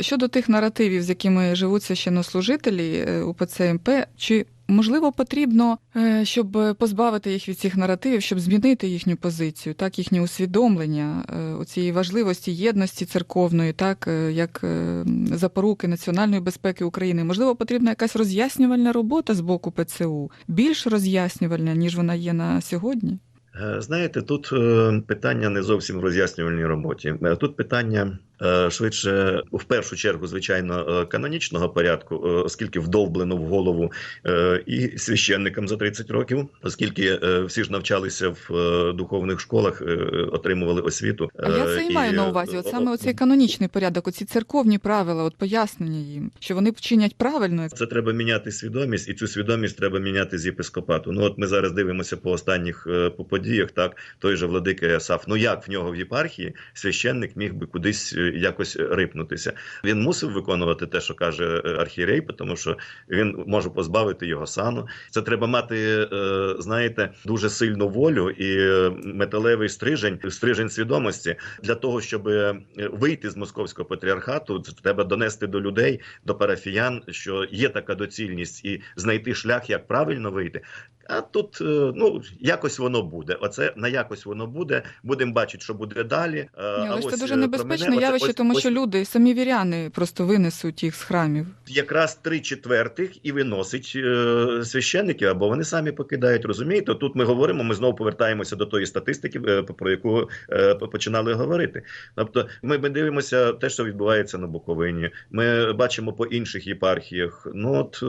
Щодо тих наративів, з якими живуть священнослужителі е, УПЦ МП, чи можливо потрібно, е, щоб позбавити їх від цих наративів, щоб змінити їхню позицію, так їхнє усвідомлення у цієї важливості єдності церковної, так е, як е, запоруки національної безпеки України? Можливо, потрібна якась роз'яснювальна робота з боку ПЦУ, більш роз'яснювальна, ніж вона є на сьогодні? Е, Знаєте, тут е, питання не зовсім в роз'яснювальній роботі. Е, Тут питання е, швидше, в першу чергу, звичайно, е, канонічного порядку, е, оскільки вдовблено в голову е, і священникам за 30 років, оскільки е, всі ж навчалися в е, духовних школах, е, отримували освіту. А я Е, це і маю на увазі. От саме оцей канонічний порядок, оці церковні правила, от пояснення їм, що вони вчинять правильно. Це треба міняти свідомість, і цю свідомість треба міняти з єпископату. Ну от ми зараз дивимося по останніх е, по подіях. Так той же владика Ясаф. Ну як в нього в єпархії священник міг би кудись е, якось рипнутися? Він мусив виконувати те, що каже е, архієрей, тому що він може позбавити його сану. Це треба мати, е, знаєте, дуже сильну волю і е, металевий стрижень, стрижень свідомості для того, щоб вийти з московського патріархату. Треба донести до людей, до парафіян, що є така доцільність, і знайти шлях, як правильно вийти. А тут е, ну якось воно буде. Оце на якось воно буде. Будемо бачити, що буде далі. Е, Ні, але ж це дуже е, небезпечне мене, явище, ось- тому ось що люди, самі віряни, просто винесуть їх з храмів. якраз три четвертих і виносить е, священників, або вони самі покидають. Розумієте? Тут ми говоримо. Ми знову повертаємося до тої статистики, е, про яку е, починали говорити. Тобто, ми, дивимося те, що відбувається на Буковині. Ми бачимо по інших єпархіях. Ну от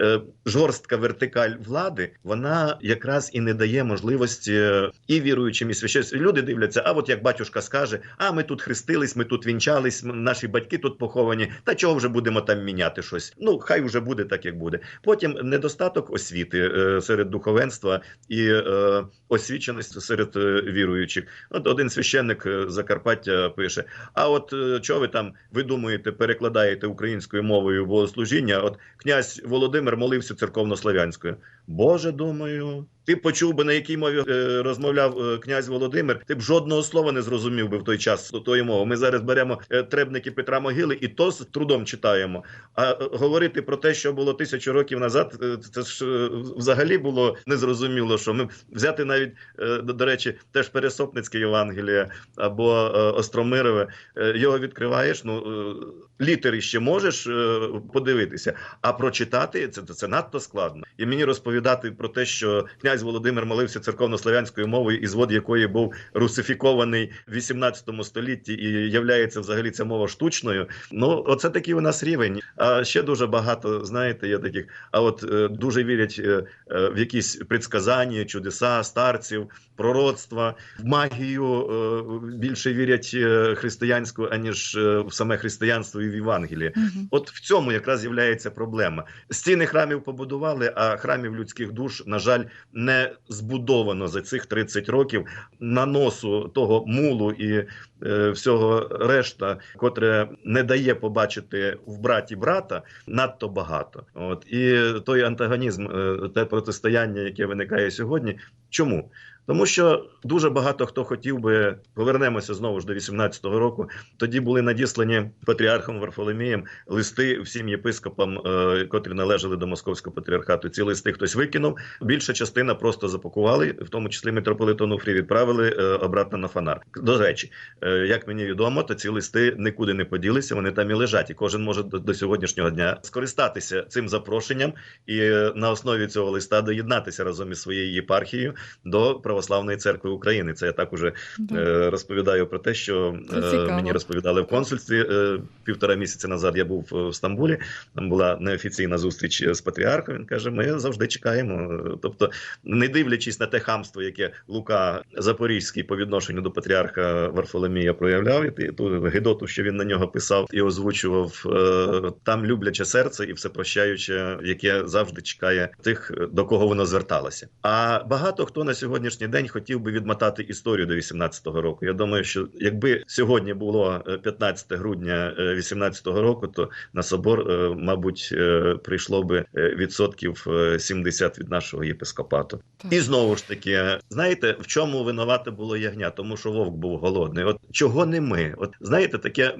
е, жорстка вертикаль влади, вона якраз і не дає можливості е, і віруючим, і священникам. Люди дивляться, а от як батюшка скаже, а ми тут хрестились, ми тут вінчались, наші батьки тут поховані. Та чого вже будемо там міняти щось? Ну хай вже буде так, як буде. Потім недостаток освіти е, серед духовенства і е, освіченість серед е, віруючих. От один священник е, Закарпаття пише: А от е, чого ви там ви думаєте, перекладаєте українською мовою богослужіння? От князь Володимир молився церковнослов'янською. Боже, думаю, ти почув би на якій мові е, розмовляв е, князь Володимир, ти б жодного слова не зрозумів би в той час тої мови. Ми зараз беремо е, требники Петра Могили і то з трудом читаємо. А е, говорити про те, що було тисячу років назад, е, це ж е, взагалі було незрозуміло. Що ми взяти навіть е, до, до речі, теж Пересопницьке Євангеліє або е, Остромирове, е, його відкриваєш. Ну е, літери ще можеш е, подивитися, а прочитати це, це надто складно. І мені розповідати про те, що князь Володимир молився церковнослов'янською мовою, і звод якої був русифікований в 18 столітті, і являється взагалі ця мова штучною. Ну, оце такий у нас рівень. А ще дуже багато, знаєте, є таких. А от е, дуже вірять е, е, в якісь предсказання, чудеса, старців, пророцтва, в магію е, більше вірять е, християнську, аніж е, в саме християнство і в Євангеліє. Мгм. От в цьому якраз з'являється проблема. Стіни храмів побудували, а храмів людських душ, на жаль, не збудовано за цих 30 років наносу того мулу і е, всього решта, котре не дає побачити в браті брата, надто багато. От і той антагонізм, е, те протистояння, яке виникає сьогодні. Чому? Тому що дуже багато хто хотів би повернемося знову ж до 18-го року. Тоді були надіслані патріархом Варфоломієм листи всім єпископам, е, котрі належали до московського патріархату. Ці листи хтось викинув. Більша частина просто запакували, в тому числі митрополит Онуфрій відправили е, обратно на фонар. До речі, е, як мені відомо, то ці листи нікуди не поділися. Вони там і лежать, і кожен може до, до сьогоднішнього дня скористатися цим запрошенням і е, на основі цього листа доєднатися разом із своєю єпархією до православної церкви України. Це я так уже Да. е, розповідаю про те, що е, мені розповідали в консульстві е, півтора місяця назад. Я був е, в Стамбулі. Там була неофіційна зустріч з патріархом. Він каже: Ми завжди чекаємо. Тобто, не дивлячись на те хамство, яке Лука Запорізький по відношенню до патріарха Варфоломія проявляв, і ту гидоту, що він на нього писав і озвучував, е, там любляче серце і всепрощаюче, яке завжди чекає тих, до кого воно зверталося. А багато хто на сьогоднішній день хотів би відмотати історію до 18-го року. Я думаю, що якби сьогодні було е, 15 грудня е, 18-го року, то на собор, е, мабуть, е, прийшло би е, відсотків е, 70 від нашого єпископату. Так. І знову ж таки, знаєте, в чому винувате було ягня? Тому що вовк був голодний. От чого не ми? От знаєте, таке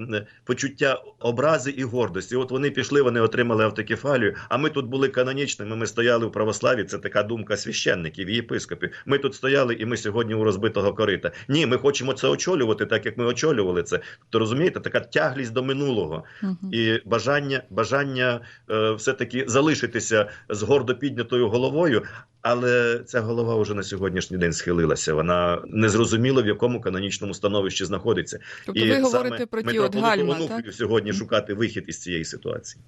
почуття образи і гордості. От вони пішли, вони отримали автокефалію. А ми тут були канонічними. Ми стояли у православі. Це така думка священників і єпископів. Ми тут стояли, і ми сьогодні у розбитого корита. Ні, ми хочемо це очолювати, так як ми очолювали це. То розумієте, така тяглість до минулого Мгм. і бажання, бажання е, все-таки залишитися з гордо піднятою головою. Але ця голова вже на сьогоднішній день схилилася. Вона незрозуміло в якому канонічному становищі знаходиться. Тобто ви говорите про ті от гальма, так? сьогодні шукати вихід із цієї ситуації.